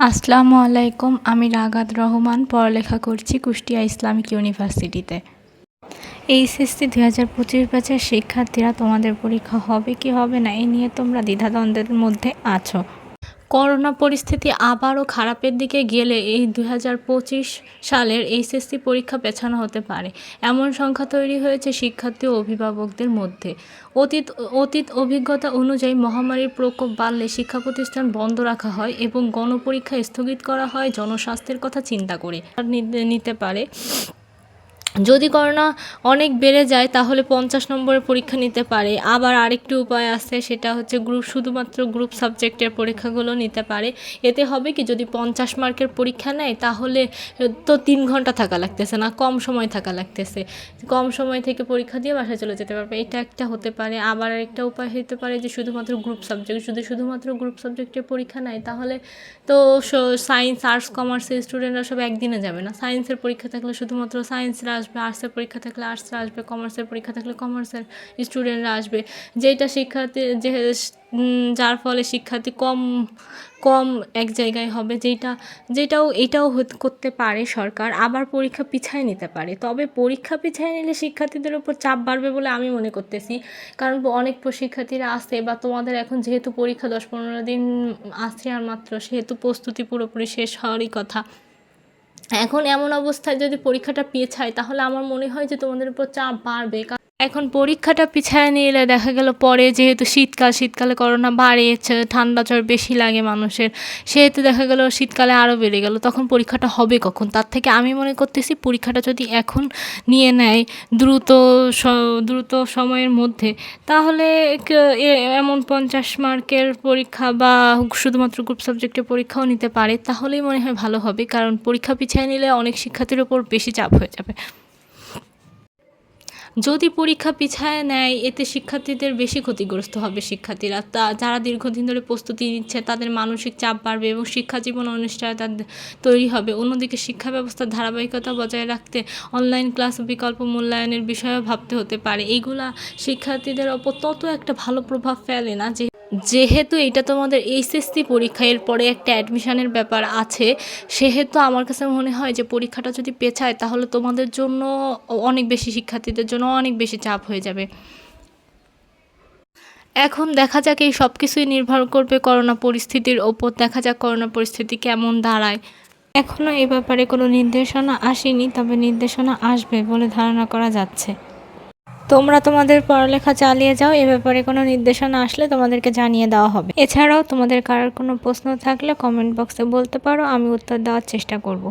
আসসালামু আলাইকুম, আমি রাগাত রহমান, পড়ালেখা করছি কুষ্টিয়া ইসলামিক ইউনিভার্সিটিতে। এইচএসসি দুই হাজার পঁচিশ ব্যাচের শিক্ষার্থীরা তোমাদের পরীক্ষা হবে কি হবে না, এ নিয়ে তোমরা দ্বিধাদ্বন্দ্বের মধ্যে আছো। করোনা পরিস্থিতি আবারও খারাপের দিকে গেলে এই দুই হাজার পঁচিশ সালের এইচএসসি পরীক্ষা পেছানো হতে পারে। এমন সংখ্যা তৈরি হয়েছে শিক্ষার্থী ও অভিভাবকদের মধ্যে। অতীত অতীত অভিজ্ঞতা অনুযায়ী মহামারীর প্রকোপ বাড়লে শিক্ষা প্রতিষ্ঠান বন্ধ রাখা হয় এবং গণপরীক্ষা স্থগিত করা হয়। জনস্বাস্থ্যের কথা চিন্তা করে নিতে- নিতে পারে। যদি করোনা অনেক বেড়ে যায়, তাহলে পঞ্চাশ নম্বরের পরীক্ষা নিতে পারে। আবার আরেকটি উপায় আছে, সেটা হচ্ছে গ্রুপ, শুধুমাত্র গ্রুপ সাবজেক্টের পরীক্ষাগুলো নিতে পারে। এতে হবে কি, যদি পঞ্চাশ মার্কের পরীক্ষা নেয়, তাহলে তো তিন ঘণ্টা থাকা লাগতেছে না, কম সময় থাকা লাগতেছে। কম সময় থেকে পরীক্ষা দিয়ে বাসায় চলে যেতে পারবে, এটা একটা হতে পারে। আবার একটা উপায় হতে পারে যে, শুধুমাত্র গ্রুপ সাবজেক্ট, যদি শুধুমাত্র গ্রুপ সাবজেক্টের পরীক্ষা নেয়, তাহলে তো সায়েন্স, আর্টস, কমার্সের স্টুডেন্টরা সব একদিনে যাবে না। সায়েন্সের পরীক্ষা থাকলে শুধুমাত্র সায়েন্সরা আসবে আর্টসের পরীক্ষা থাকলে আর্টসরা আসবে কমার্সের পরীক্ষা থাকলে কমার্সের স্টুডেন্টরা আসবে। যেটা শিক্ষার্থী, যে যার ফলে শিক্ষার্থী কম কম এক জায়গায় হবে যেটা যেটাও, এটাও করতে পারে সরকার, আবার পরীক্ষা পিছায় নিতে পারে। তবে পরীক্ষা পিছায় নিলে শিক্ষার্থীদের উপর চাপ বাড়বে বলে আমি মনে করতেছি। কারণ অনেক শিক্ষার্থীরা আসে বা তোমাদের এখন যেহেতু পরীক্ষা দশ পনেরো দিন আছে আর মাত্র, সেহেতু প্রস্তুতি পুরোপুরি শেষ হওয়ারই কথা। এখন এমন অবস্থায় যদি পরীক্ষাটা পেছায়, তাহলে আমার মনে হয় যে তোমাদের উপর চাপ বাড়বে। এখন পরীক্ষাটা পিছায় নিলে দেখা গেল পরে যেহেতু শীতকাল, শীতকালে করোনা বাড়িয়েছে, ঠান্ডা জ্বর বেশি লাগে মানুষের, সেহেতু দেখা গেল শীতকালে আরও বেড়ে গেল। তখন পরীক্ষাটা হবে কখন? তার থেকে আমি মনে করতেছি পরীক্ষাটা যদি এখন নিয়ে নেয় দ্রুত দ্রুত সময়ের মধ্যে, তাহলে এমন পঞ্চাশ মার্কের পরীক্ষা বা শুধুমাত্র গ্রুপ সাবজেক্টের পরীক্ষাও নিতে পারে। তাহলেই মনে হয় ভালো হবে, কারণ পরীক্ষা পিছিয়ে নিলে অনেক শিক্ষার্থীর ওপর বেশি চাপ হয়ে যাবে। যদি পরীক্ষা পিছায় নেয়, এতে শিক্ষার্থীদের বেশি ক্ষতিগ্রস্ত হবে শিক্ষার্থীরা। তা যারা দীর্ঘদিন ধরে প্রস্তুতি নিচ্ছে, তাদের মানসিক চাপ বাড়বে এবং শিক্ষা জীবন অনিশ্চয়তা তৈরি হবে। অন্যদিকে শিক্ষা ব্যবস্থার ধারাবাহিকতা বজায় রাখতে অনলাইন ক্লাস বিকল্প মূল্যায়নের বিষয়েও ভাবতে হতে পারে। এইগুলা শিক্ষার্থীদের ওপর তত একটা ভালো প্রভাব ফেলে না, যে যেহেতু এটা তোমাদের এইচএসসি পরীক্ষা এর পরে একটা অ্যাডমিশনের ব্যাপার আছে, সেহেতু আমার কাছে মনে হয় যে পরীক্ষাটা যদি পেছায়, তাহলে তোমাদের জন্য অনেক বেশি শিক্ষার্থীদের জন্য অনেক বেশি চাপ হয়ে যাবে। এখন দেখা যাক এই সব কিছুই নির্ভর করবে করোনা পরিস্থিতির ওপর। দেখা যাক করোনা পরিস্থিতি কেমন দাঁড়ায়। এখনও এ ব্যাপারে কোনো নির্দেশনা আসেনি, তবে নির্দেশনা আসবে বলে ধারণা করা যাচ্ছে। তোমরা তোমাদের পড়ালেখা চালিয়ে যাও, এ ব্যাপারে কোনো নির্দেশনা আসলে তোমাদেরকে জানিয়ে দেওয়া হবে। এছাড়াও তোমাদের কারোর কোনো প্রশ্ন থাকলে কমেন্ট বক্সে বলতে পারো, আমি উত্তর দেওয়ার চেষ্টা করব।